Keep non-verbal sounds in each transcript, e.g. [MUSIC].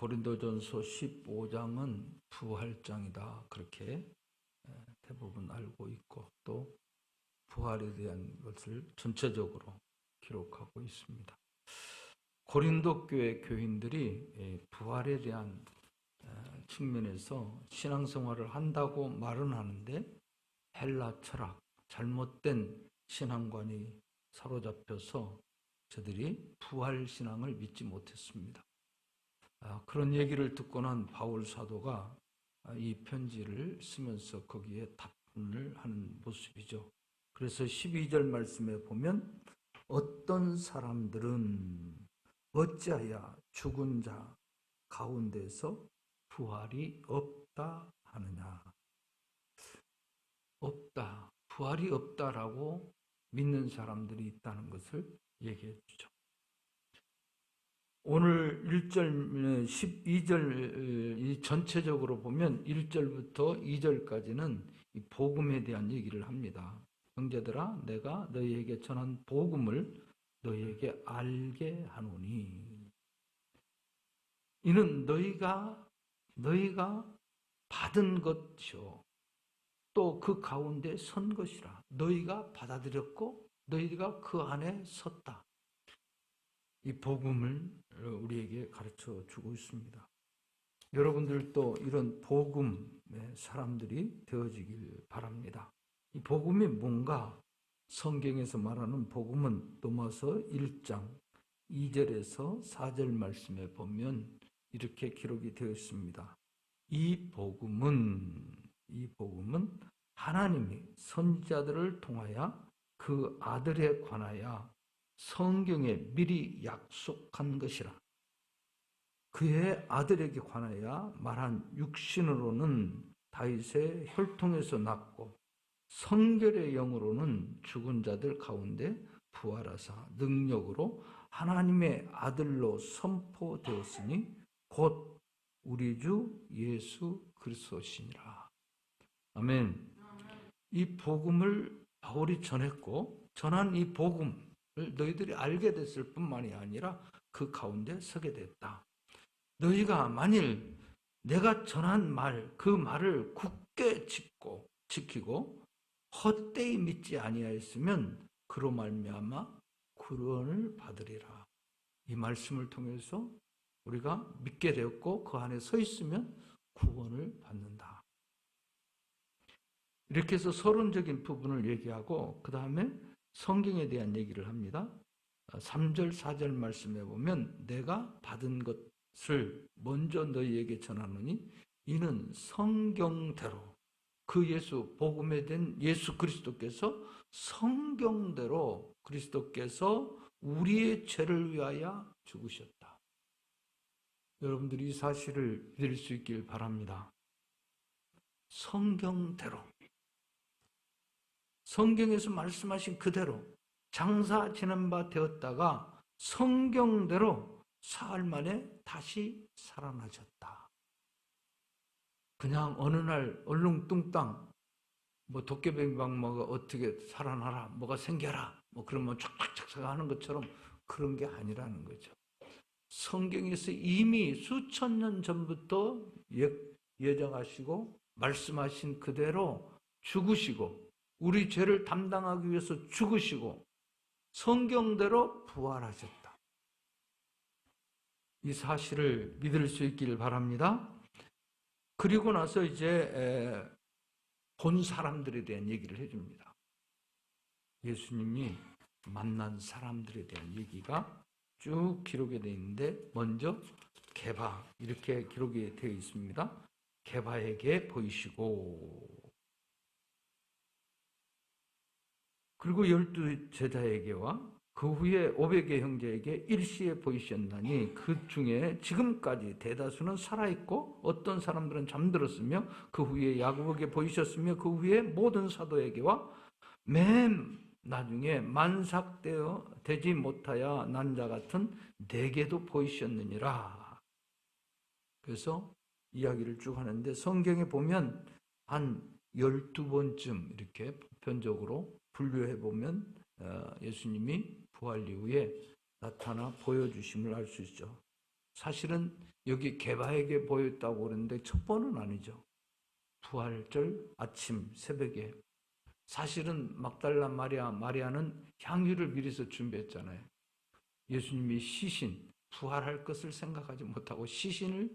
고린도전서 15장은 부활장이다. 그렇게 대부분 알고 있고 또 부활에 대한 것을 전체적으로 기록하고 있습니다. 고린도 교회 교인들이 부활에 대한 측면에서 신앙생활을 한다고 말은 하는데 헬라 철학, 잘못된 신앙관이 사로잡혀서 저들이 부활 신앙을 믿지 못했습니다. 아, 그런 얘기를 듣고 난 바울 사도가 이 편지를 쓰면서 거기에 답변을 하는 모습이죠. 그래서 12절 말씀에 보면 어떤 사람들은 어찌하여 죽은 자 가운데서 부활이 없다 하느냐. 없다. 부활이 없다라고 믿는 사람들이 있다는 것을 얘기해 주죠. 오늘 1절, 12절, 이 전체적으로 보면 1절부터 2절까지는 이 복음에 대한 얘기를 합니다. 형제들아, 내가 너희에게 전한 복음을 너희에게 알게 하노니. 이는 너희가, 너희가 받은 것이요. 또 그 가운데 선 것이라. 너희가 받아들였고, 너희가 그 안에 섰다. 이 복음을 우리에게 가르쳐 주고 있습니다. 여러분들도 이런 복음의 사람들이 되어지길 바랍니다. 이 복음이 뭔가 성경에서 말하는 복음은 로마서 1장 2절에서 4절 말씀에 보면 이렇게 기록이 되어 있습니다. 이 복음은 이 복음은 하나님이 선지자들을 통하여 그 아들에 관하여 성경에 미리 약속한 것이라. 그의 아들에게 관하여 말한 육신으로는 다윗의 혈통에서 났고 성결의 영으로는 죽은 자들 가운데 부활하사 능력으로 하나님의 아들로 선포되었으니 곧 우리 주 예수 그리스도시니라. 아멘. 이 복음을 바울이 전했고 전한 이 복음 너희들이 알게 됐을 뿐만이 아니라 그 가운데 서게 됐다. 너희가 만일 내가 전한 말, 그 말을 굳게 짓고 지키고 헛되이 믿지 아니하였으면 그로 말미암아 구원을 받으리라. 이 말씀을 통해서 우리가 믿게 되었고 그 안에 서 있으면 구원을 받는다. 이렇게 해서 서론적인 부분을 얘기하고 그 다음에 성경에 대한 얘기를 합니다. 3절, 어, 4절 말씀에 보면 내가 받은 것을 먼저 너희에게 전하노니 이는 성경대로 그 예수, 복음에 된 예수 그리스도께서 성경대로 그리스도께서 우리의 죄를 위하여 죽으셨다. 여러분들이 이 사실을 믿을 수 있길 바랍니다. 성경대로. 성경에서 말씀하신 그대로 장사 지낸 바 되었다가 성경대로 사흘 만에 다시 살아나셨다. 그냥 어느 날 얼렁뚱땅 뭐 도깨비방마가 어떻게 살아나라 뭐가 생겨라 뭐 그러면 촥촥촥 하는 것처럼 그런 게 아니라는 거죠. 성경에서 이미 수천 년 전부터 예, 예정하시고 말씀하신 그대로 죽으시고 우리 죄를 담당하기 위해서 죽으시고 성경대로 부활하셨다. 이 사실을 믿을 수 있기를 바랍니다. 그리고 나서 이제 본 사람들에 대한 얘기를 해줍니다. 예수님이 만난 사람들에 대한 얘기가 쭉 기록이 되어 있는데 먼저 개바 이렇게 기록이 되어 있습니다. 개바에게 보이시고 그리고 열두 제자에게와 그 후에 500의 형제에게 일시에 보이셨나니 그 중에 지금까지 대다수는 살아있고 어떤 사람들은 잠들었으며 그 후에 야곱에게 보이셨으며 그 후에 모든 사도에게와 맨 나중에 만삭되어 되지 못하여 난자 같은 내게도 보이셨느니라. 그래서 이야기를 쭉 하는데 성경에 보면 한 12번쯤 이렇게 보편적으로 분류해 보면 어, 예수님이 부활 이후에 나타나 보여주심을 알 수 있죠. 사실은 여기 개바에게 보였다고 그러는데 첫 번은 아니죠. 부활절 아침 새벽에 사실은 막달라 마리아 마리아는 향유를 미리서 준비했잖아요. 예수님이 시신 부활할 것을 생각하지 못하고 시신을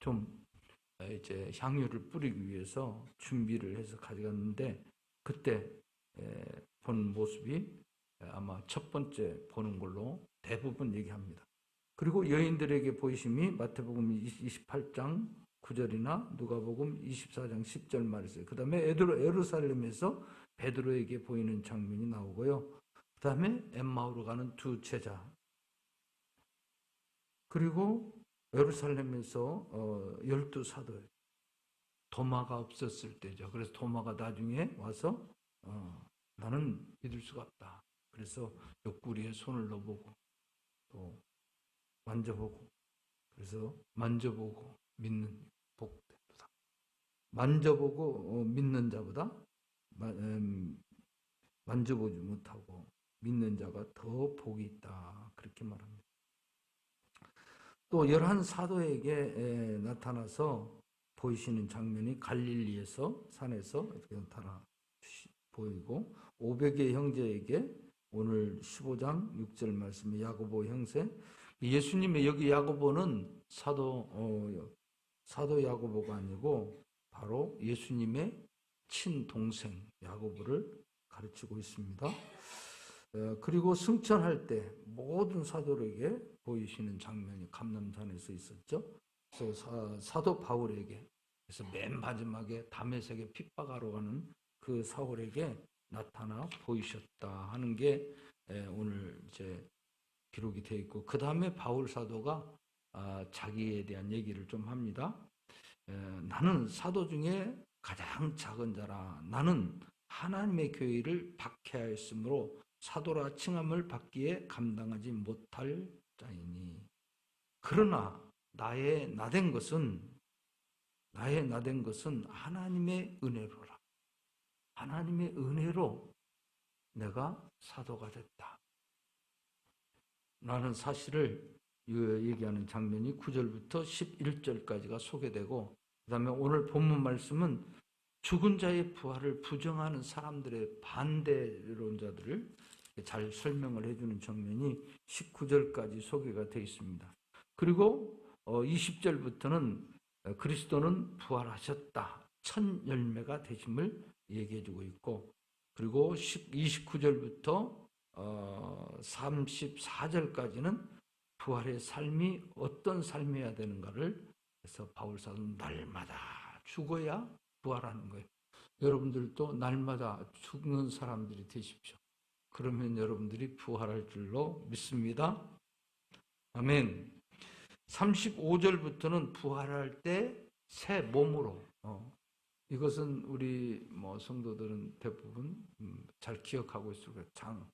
좀 이제 향유를 뿌리기 위해서 준비를 해서 가져갔는데 그때 본 모습이 아마 첫 번째 보는 걸로 대부분 얘기합니다. 그리고 여인들에게 보이심이 마태복음 28장 9절이나 누가복음 24장 10절 말이었어요. 그 다음에 에루살렘에서 베드로에게 보이는 장면이 나오고요. 그 다음에 엠마오로 가는 두 제자. 그리고 예루살렘에서 어, 열두 사도 도마가 없었을 때죠. 그래서 도마가 나중에 와서 어, 나는 믿을 수가 없다. 그래서 옆구리에 손을 넣어보고 또 만져보고 그래서 만져보고 믿는 복되다. 만져보고 어, 믿는 자보다 음, 만져보지 못하고 믿는 자가 더 복이 있다. 그렇게 말합니다. 또 열한 사도에게 나타나서 보이시는 장면이 갈릴리에서 산에서 이렇게 나타나 보이고 500의 형제에게 오늘 15장 6절 말씀에 야고보 형제 예수님의 여기 야고보는 사도 어, 사도 야고보가 아니고 바로 예수님의 친동생 야고보를 가르치고 있습니다. 어, 그리고 승천할 때 모든 사도에게 보이시는 장면이 감남산에서 있었죠. 그래서 사, 도 바울에게 그래서 맨 마지막에 담에색에 핍박하러 가는 그 사울에게 나타나 보이셨다 하는 게 오늘 이제 기록이 되어 있고 그 다음에 바울 사도가 아, 자기에 대한 얘기를 좀 합니다. 나는 사도 중에 가장 작은 자라 나는 하나님의 교회를 박해하였으므로 사도라 칭함을 받기에 감당하지 못할 자이니 그러나 나의 나된 것은 나의 나된 것은 하나님의 은혜로라 하나님의 은혜로 내가 사도가 됐다 나는 사실을 얘기하는 장면이 9절부터 11절까지가 소개되고 그 다음에 오늘 본문 말씀은 죽은 자의 부활을 부정하는 사람들의 반대론자들을 잘 설명을 해주는 장면이 19절까지 소개가 되어 있습니다. 그리고 20절부터는 어, 그리스도는 부활하셨다. 첫 열매가 되심을 얘기해주고 있고 그리고 29절부터 34절까지는 어, 부활의 삶이 어떤 삶이어야 되는가를 그래서 바울사는 날마다 죽어야 부활하는 거예요. 여러분들도 날마다 죽는 사람들이 되십시오. 그러면 여러분들이 부활할 줄로 믿습니다. 아멘. 35절부터는 부활할 때 새 몸으로 어, 이것은 우리 뭐 성도들은 대부분 음, 잘 기억하고 있을 거예요. 장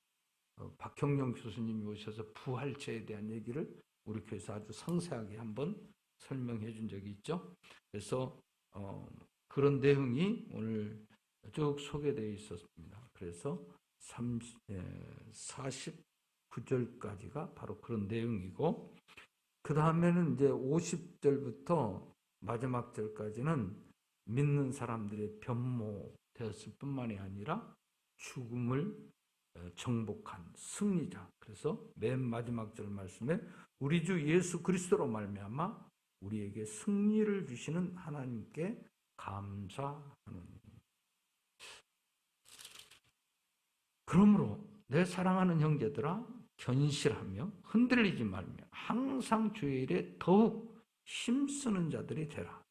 어, 박형룡 교수님이 오셔서 부활체에 대한 얘기를 우리 교회에서 아주 상세하게 한번 설명해 준 적이 있죠. 그래서 어, 그런 내용이 오늘 쭉 소개되어 있었습니다. 그래서 30, 49절까지가 예, 바로 그런 내용이고, 그 다음에는 이제 50절부터 마지막 절까지는 믿는 사람들의 변모되었을 뿐만이 아니라 죽음을 어, 정복한 승리자. 그래서 맨 마지막 절 말씀에 우리 주 예수 그리스도로 말미암아 우리에게 승리를 주시는 하나님께 감사하는 그러므로 내 사랑하는 형제들아 견실하며 흔들리지 말며 항상 주의 일에 더욱 힘쓰는 자들이 되라.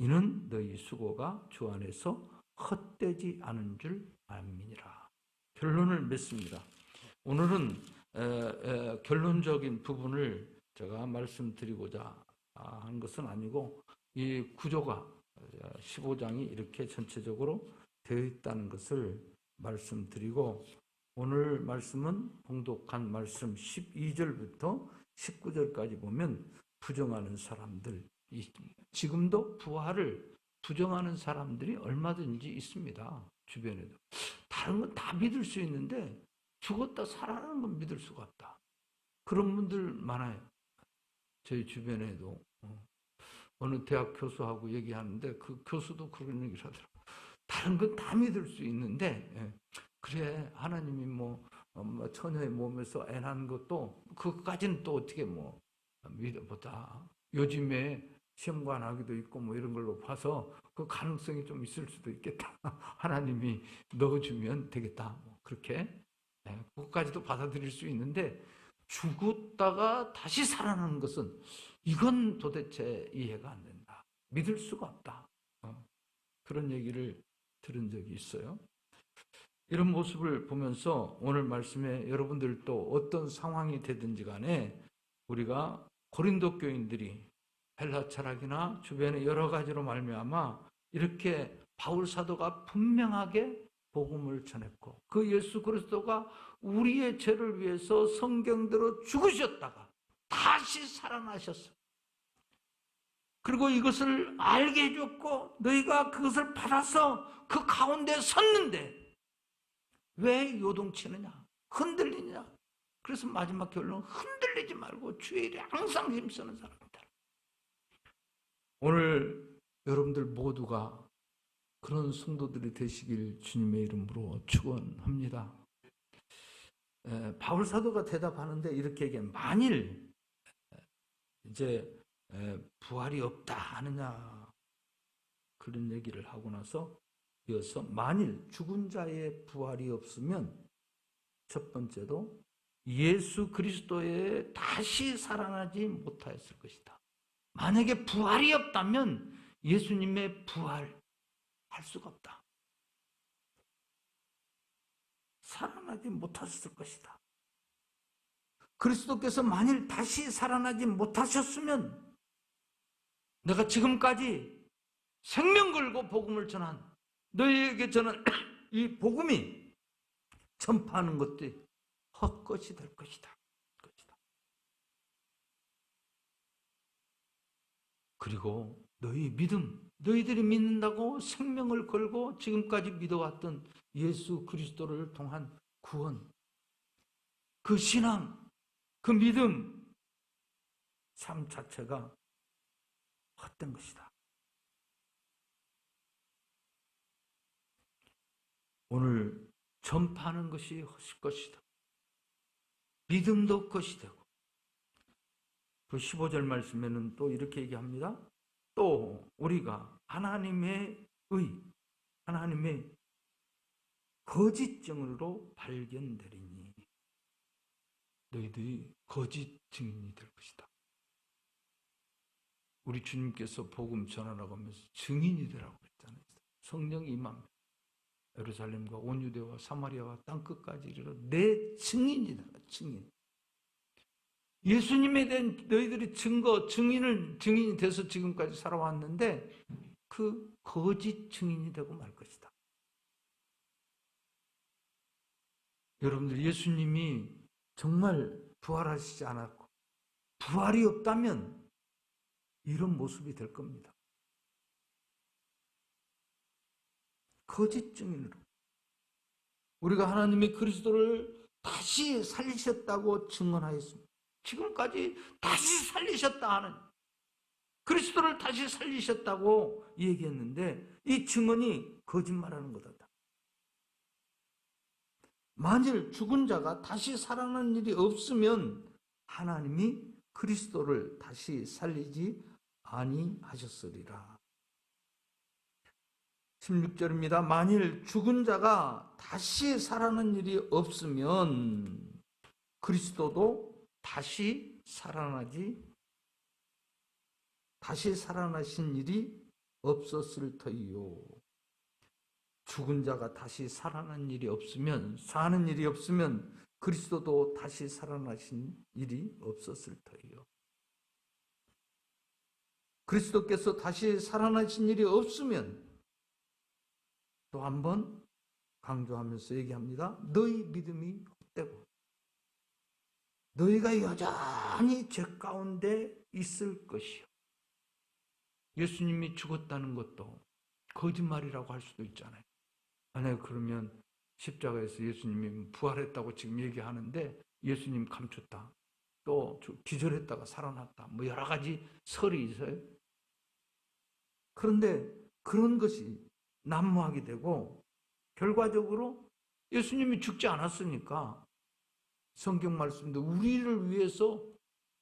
이는 너희 수고가 주 안에서 헛되지 않은 줄 알미니라. 결론을 맺습니다. 오늘은 에, 에, 결론적인 부분을 제가 말씀드리고자 한 것은 아니고 이 구조가 15장이 이렇게 전체적으로 되어 있다는 것을 말씀드리고 오늘 말씀은 봉독한 말씀 12절부터 19절까지 보면 부정하는 사람들 지금도 부활을 부정하는 사람들이 얼마든지 있습니다. 주변에도. 다른 건 다 믿을 수 있는데 죽었다 살아나는 건 믿을 수가 없다. 그런 분들 많아요. 저희 주변에도 어, 어느 대학 교수하고 얘기하는데 그 교수도 그런 얘기를 하더라고요. 다른 건 다 믿을 수 있는데 예, 그래 하나님이 뭐, 어, 뭐 처녀의 몸에서 애 낳은 것도 그것까지는 또 어떻게 뭐 믿어보다 요즘에 시험관하기도 있고 뭐 이런 걸로 봐서 그 가능성이 좀 있을 수도 있겠다. [LAUGHS] 하나님이 넣어주면 되겠다. 뭐 그렇게 네, 그것까지도 받아들일 수 있는데 죽었다가 다시 살아나는 것은 이건 도대체 이해가 안 된다. 믿을 수가 없다. 어, 그런 얘기를 들은 적이 있어요. 이런 모습을 보면서 오늘 말씀에 여러분들도 어떤 상황이 되든지 간에 우리가 고린도 교인들이 헬라 철학이나 주변의 여러 가지로 말미암아 이렇게 바울 사도가 분명하게 복음을 전했고 그 예수 그리스도가 우리의 죄를 위해서 성경대로 죽으셨다가 다시 살아나셨어. 그리고 이것을 알게 해줬고 너희가 그것을 받아서 그 가운데 섰는데 왜 요동치느냐? 흔들리냐? 그래서 마지막 결론은 흔들리지 말고 주의 일에 항상 힘쓰는 사람이다. 오늘 여러분들 모두가 그런 성도들이 되시길 주님의 이름으로 축원합니다. 에, 바울 사도가 대답하는데 이렇게 얘기해 만일 이제 에, 부활이 없다 하느냐 그런 얘기를 하고 나서 이어서 만일 죽은 자의 부활이 없으면 첫 번째도 예수 그리스도에 다시 살아나지 못하였을 것이다. 만약에 부활이 없다면 예수님의 부활 할 수가 없다. 살아나지 못하셨을 것이다. 그리스도께서 만일 다시 살아나지 못하셨으면 내가 지금까지 생명 걸고 복음을 전한 너희에게 저는 [CLEARS THROAT] 이 복음이 전파하는 것도 헛것이 될 것이다. 것이다. 그리고 너희 믿음, 너희들이 믿는다고 생명을 걸고 지금까지 믿어왔던 예수 그리스도를 통한 구원, 그 신앙, 그 믿음, 삶 자체가 헛된 것이다. 오늘 전파하는 것이 헛일 것이다. 믿음도 것이 되고. 그 15절 말씀에는 또 이렇게 얘기합니다. 또 우리가 하나님의 의, 하나님의 거짓 증으로 발견되리니 너희들이 거짓 증인이 될 것이다. 우리 주님께서 복음 전하라고 하면서 증인이 되라고 그랬잖아요. 성령이 임하면 예루살렘과 온 유대와 사마리아와 땅 끝까지 이르러 내 증인이다. 증인. 예수님에 대한 너희들이 증거, 증인을 증인이 돼서 지금까지 살아왔는데 그 거짓 증인이 되고 말 것이다. 여러분들 예수님이 정말 부활하시지 않았고 부활이 없다면 이런 모습이 될 겁니다. 거짓 증인으로 우리가 하나님의 그리스도를 다시 살리셨다고 증언하였습니다. 지금까지 다시 살리셨다 하는 그리스도를 다시 살리셨다고 얘기했는데 이 증언이 거짓말하는 거다. 만일 죽은 자가 다시 살아나는 일이 없으면 하나님이 그리스도를 다시 살리지 아니하셨으리라. 16절입니다. 만일 죽은 자가 다시 살아나는 일이 없으면 그리스도도 다시 살아나지 다시 살아나신 일이 없었을 터이요. 죽은 자가 다시 살아난 일이 없으면 사는 일이 없으면 그리스도도 다시 살아나신 일이 없었을 터이요. 그리스도께서 다시 살아나신 일이 없으면 또 한 번 강조하면서 얘기합니다. 너희 믿음이 헛되고 너희가 여전히 죄 가운데 있을 것이요. 예수님이 죽었다는 것도 거짓말이라고 할 수도 있잖아요. 만약 그러면 십자가에서 예수님이 부활했다고 지금 얘기하는데 예수님 감췄다. 또 기절했다가 살아났다. 뭐 여러 가지 설이 있어요. 그런데 그런 것이 난무하게 되고 결과적으로 예수님이 죽지 않았으니까 성경 말씀도 우리를 위해서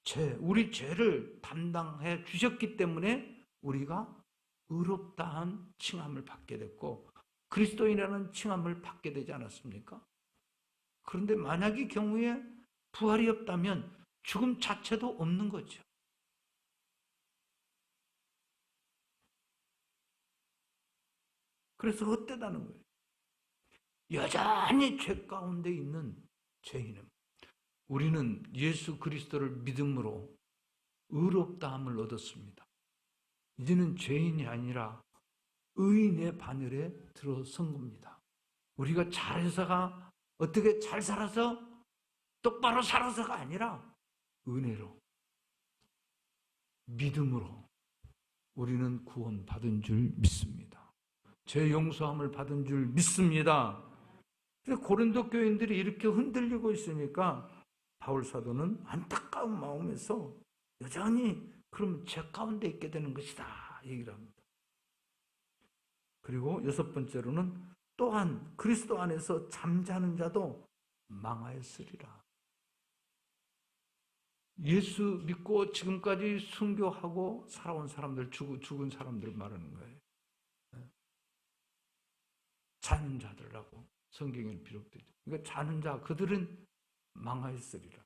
죄, 우리 죄를 담당해 주셨기 때문에 우리가 의롭다한 칭함을 받게 됐고 그리스도인이라는 칭함을 받게 되지 않았습니까? 그런데 만약의 경우에 부활이 없다면 죽음 자체도 없는 거죠. 그래서 헛되다는 거예요. 여전히 죄 가운데 있는 죄인은 우리는 예수 그리스도를 믿음으로 의롭다함을 얻었습니다. 이제는 죄인이 아니라 의인의 바늘에 들어선 겁니다. 우리가 잘해서가 어떻게 잘 살아서 똑바로 살아서가 아니라 은혜로 믿음으로 우리는 구원받은 줄 믿습니다. 죄 용서함을 받은 줄 믿습니다. 고린도 교인들이 이렇게 흔들리고 있으니까 바울 사도는 안타까운 마음에서 여전히 그럼 죄 가운데 있게 되는 것이다 얘기를 합니다. 그리고 여섯 번째로는 또한 그리스도 안에서 잠자는 자도 망하였으리라. 예수 믿고 지금까지 순교하고 살아온 사람들, 죽은 사람들 말하는 거예요. 자는 자들라고 성경에 비록되죠. 그러니까 자는 자, 그들은 망하였으리라.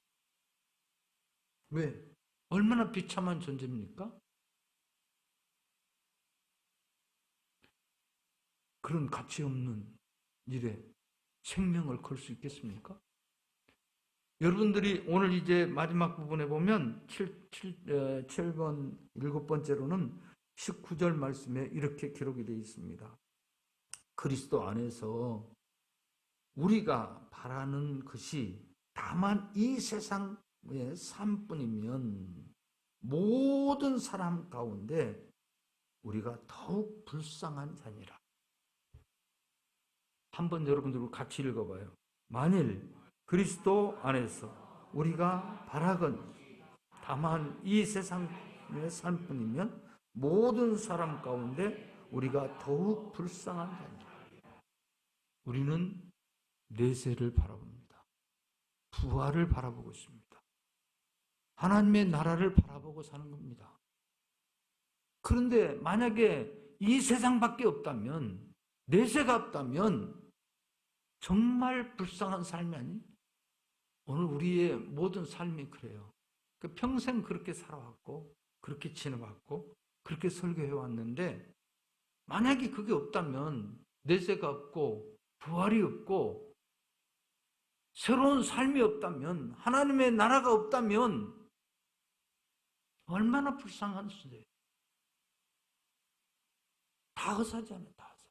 왜? 얼마나 비참한 존재입니까? 그런 가치 없는 일에 생명을 걸 수 있겠습니까? 여러분들이 오늘 이제 마지막 부분에 보면 7, 7, 7번, 7번째로는 19절 말씀에 이렇게 기록이 되어 있습니다. 그리스도 안에서 우리가 바라는 것이 다만 이 세상의 삶뿐이면 모든 사람 가운데 우리가 더욱 불쌍한 자니라. 한번 여러분들 같이 읽어봐요. 만일 그리스도 안에서 우리가 바라건 다만 이 세상의 삶뿐이면 모든 사람 가운데 우리가 더욱 불쌍한 자니라. 우리는 내세를 바라봅니다. 부활을 바라보고 있습니다. 하나님의 나라를 바라보고 사는 겁니다. 그런데 만약에 이 세상밖에 없다면, 내세가 없다면, 정말 불쌍한 삶이 아니? 오늘 우리의 모든 삶이 그래요. 그 평생 그렇게 살아왔고, 그렇게 지내왔고, 그렇게 설교해 왔는데, 만약에 그게 없다면, 내세가 없고, 부활이 없고, 새로운 삶이 없다면, 하나님의 나라가 없다면, 얼마나 불쌍한 수제. 다 헛하잖아요, 다 헛.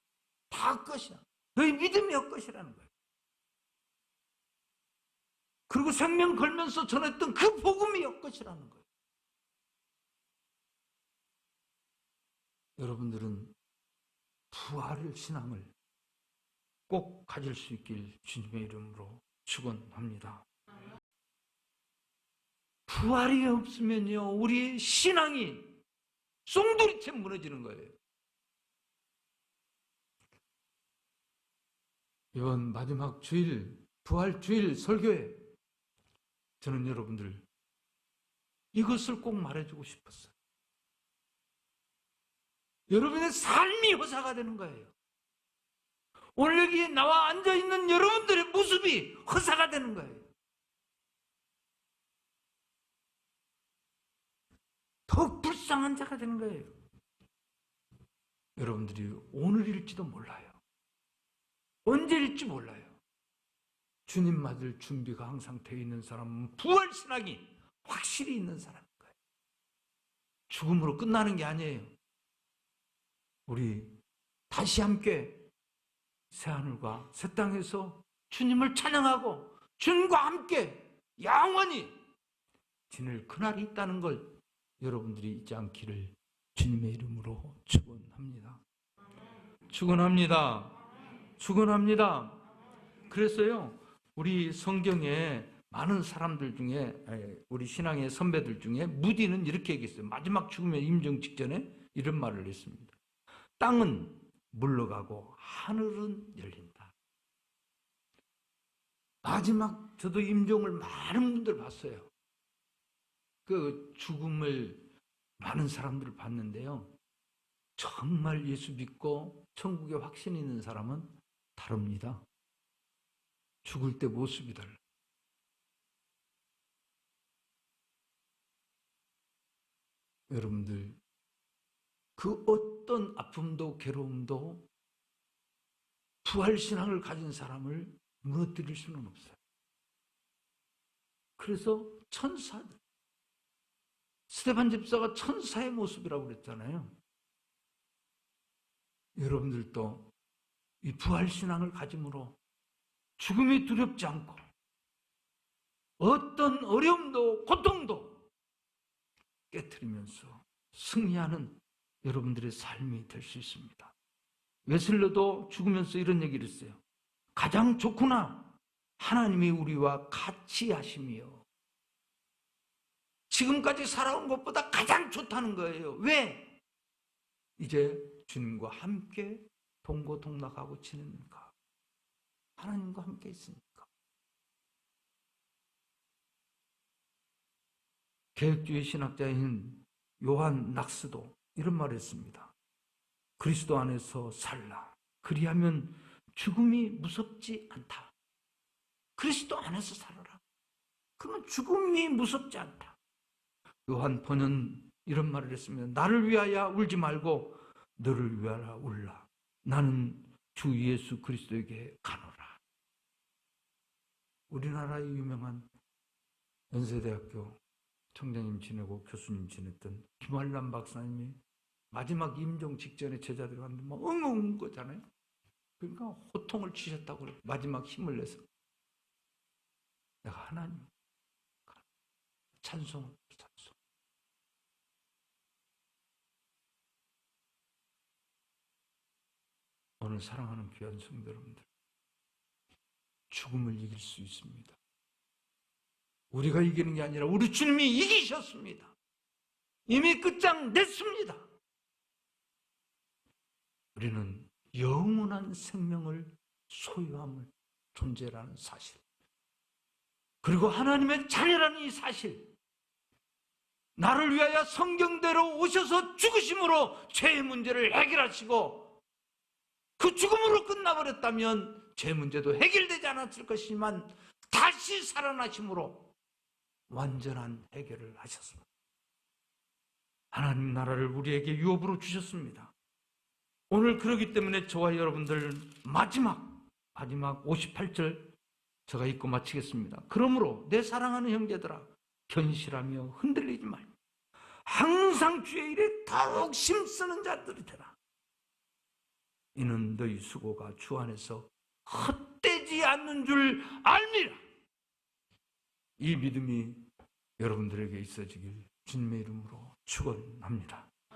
다 것이야. 너희 믿음이 헛것이라는 거예요. 그리고 생명 걸면서 전했던 그 복음이 헛것이라는 거예요. 여러분들은 부활을 신앙을 꼭 가질 수 있길 주님의 이름으로 축원합니다. 부활이 없으면요, 우리 신앙이 송두리째 무너지는 거예요. 이번 마지막 주일, 부활 주일 설교에 저는 여러분들 이것을 꼭 말해주고 싶었어요. 여러분의 삶이 허사가 되는 거예요. 오늘 여기 나와 앉아있는 여러분들의 모습이 허사가 되는 거예요. 더 불쌍한 자가 되는 거예요. 여러분들이 오늘일지도 몰라요. 언제일지 몰라요. 주님 맞을 준비가 항상 되어 있는 사람은 부활신앙이 확실히 있는 사람인 거예요. 죽음으로 끝나는 게 아니에요. 우리 다시 함께 새하늘과 새 땅에서 주님을 찬양하고 주님과 함께 영원히 지낼 그날이 있다는 걸 여러분들이 잊지 않기를 주님의 이름으로 축원합니다. 축원합니다. 축원합니다. 그래서요. 우리 성경에 많은 사람들 중에 에, 우리 신앙의 선배들 중에 무디는 이렇게 얘기했어요. 마지막 죽음의 임종 직전에 이런 말을 했습니다. 땅은 물러가고 하늘은 열린다. 마지막 저도 임종을 많은 분들 봤어요. 그 죽음을 많은 사람들을 봤는데요. 정말 예수 믿고 천국에 확신 있는 사람은 다릅니다. 죽을 때 모습이 달라. 여러분들, 그 어떤 아픔도 괴로움도 부활신앙을 가진 사람을 무너뜨릴 수는 없어요. 그래서 천사들, 스테반 집사가 천사의 모습이라고 그랬잖아요. 여러분들도 이 부활신앙을 가짐으로 죽음이 두렵지 않고 어떤 어려움도 고통도 깨뜨리면서 승리하는 여러분들의 삶이 될 수 있습니다. 웨슬러도 죽으면서 이런 얘기를 했어요. 가장 좋구나. 하나님이 우리와 같이 하심이요. 지금까지 살아온 것보다 가장 좋다는 거예요. 왜? 이제 주님과 함께 동고동락하고 지내니까. 하나님과 함께 있으니까. 개혁주의 신학자인 요한 낙스도 이런 말을 했습니다. 그리스도 안에서 살라. 그리하면 죽음이 무섭지 않다. 그리스도 안에서 살아라. 그러면 죽음이 무섭지 않다. 요한 번은 이런 말을 했습니다. 나를 위하여 울지 말고 너를 위하여 울라. 나는 주 예수 그리스도에게 가노라. 우리나라의 유명한 연세대학교 총장님 지내고 교수님 지냈던 김환란 박사님이 마지막 임종 직전에 제자들이 왔는데 막 엉엉 거잖아요. 그러니까 호통을 치셨다고 그래. 마지막 힘을 내서 내가 하나님 찬송 찬송 오늘 사랑하는 귀한 성도 여러분들 죽음을 이길 수 있습니다. 우리가 이기는 게 아니라 우리 주님이 이기셨습니다. 이미 끝장 냈습니다. 우리는 영원한 생명을 소유함을 존재라는 사실. 그리고 하나님의 자녀라는 이 사실. 나를 위하여 성경대로 오셔서 죽으심으로 죄의 문제를 해결하시고 그 죽음으로 끝나버렸다면 죄 문제도 해결되지 않았을 것이지만 다시 살아나심으로 완전한 해결을 하셨습니다. 하나님 나라를 우리에게 유업으로 주셨습니다. 오늘 그러기 때문에 저와 여러분들 마지막 마지막 58절 제가 읽고 마치겠습니다. 그러므로 내 사랑하는 형제들아 견실하며 흔들리지 말고 항상 주의 일에 더욱 힘쓰는 자들이 되라. 이는 너희 수고가 주 안에서 헛되지 않는 줄 알미라. 이 믿음이 여러분들에게 있어지길 주님의 이름으로 축원합니다.